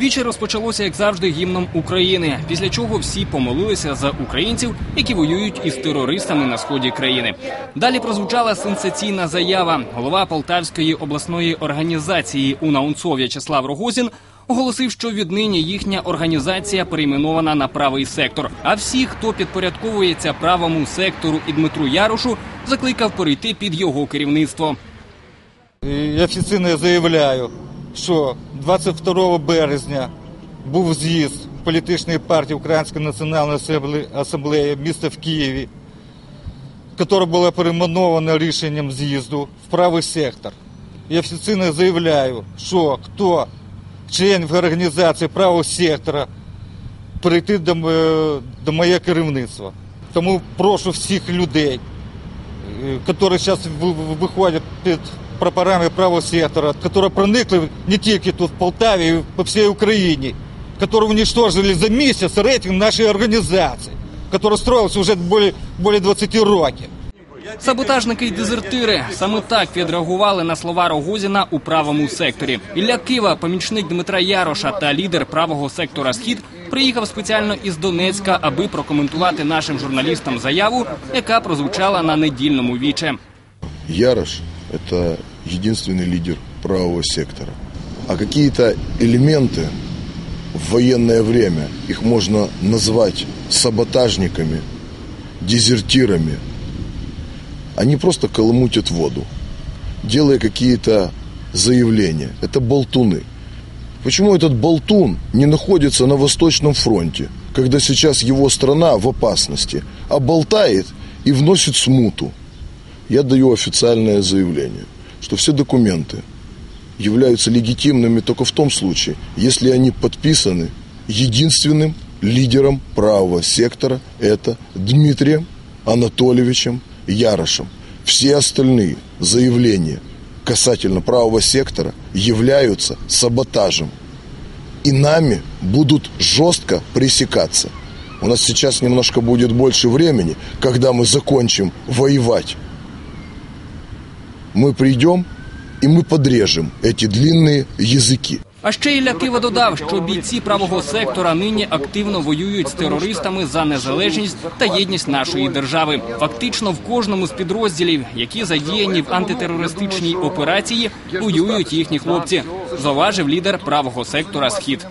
Віче розпочалося, як завжди, гімном України. Після чого всі помолилися за українців, які воюють із терористами на сході країни. Далі прозвучала сенсаційна заява. Голова Полтавської обласної організації УНАУНЦО В'ячеслав Рогозін оголосив, що віднині їхня організація перейменована на правий сектор. А всі, хто підпорядковується правому сектору і Дмитру Ярошу, закликав перейти під його керівництво. І офіційно заявляю, що 22 березня був з'їзд політичної партії Української національної асамблеї міста в Києві, яке було перейменовано рішенням з'їзду в правий сектор. І офіційно заявляю, що хто членів організації правого сектора перейти до, до моє керівництва. Тому прошу всіх людей, которые сейчас вы- вы- выходят перед прапорами правого сектора, которые проникли не тільки тут в Полтаві, і по всій Україні, которые уничтожили за місяць рейтинг нашої організації, яка строїлася вже більше, більше 20 років. Саботажники й дезертири саме так відреагували на слова Рогозіна у правому секторі. Ілля Кива, помічник Дмитра Яроша та лідер правого сектора Схід, приїхав спеціально із Донецька, аби прокоментувати нашим журналістам заяву, яка прозвучала на недільному віче. Ярош – это единственный лидер правого сектора. А какие-то элементы в военное время, их можно назвать саботажниками, дезертирами, они просто колымутят воду, делая какие-то заявления. Это болтуны. Почему этот болтун не находится на Восточном фронте, когда сейчас его страна в опасности, а болтает и вносит смуту? я даю официальное заявление, что все документы являются легитимными только в том случае, если они подписаны единственным лидером правого сектора, это Дмитрием Анатольевичем Ярошем. Все остальные заявления касательно правого сектора являются саботажем. И нами будут жестко пресекаться. У нас сейчас немножко будет больше времени, когда мы закончим воевать мы придем и мы подрежем эти длинные языки. А ще Ілля Кива додав, що бійці правого сектора нині активно воюють з терористами за незалежність та єдність нашої держави. Фактично в кожному з підрозділів, які задіяні в антитерористичній операції, воюють їхні хлопці. Зауважив лідер правого сектора Схід.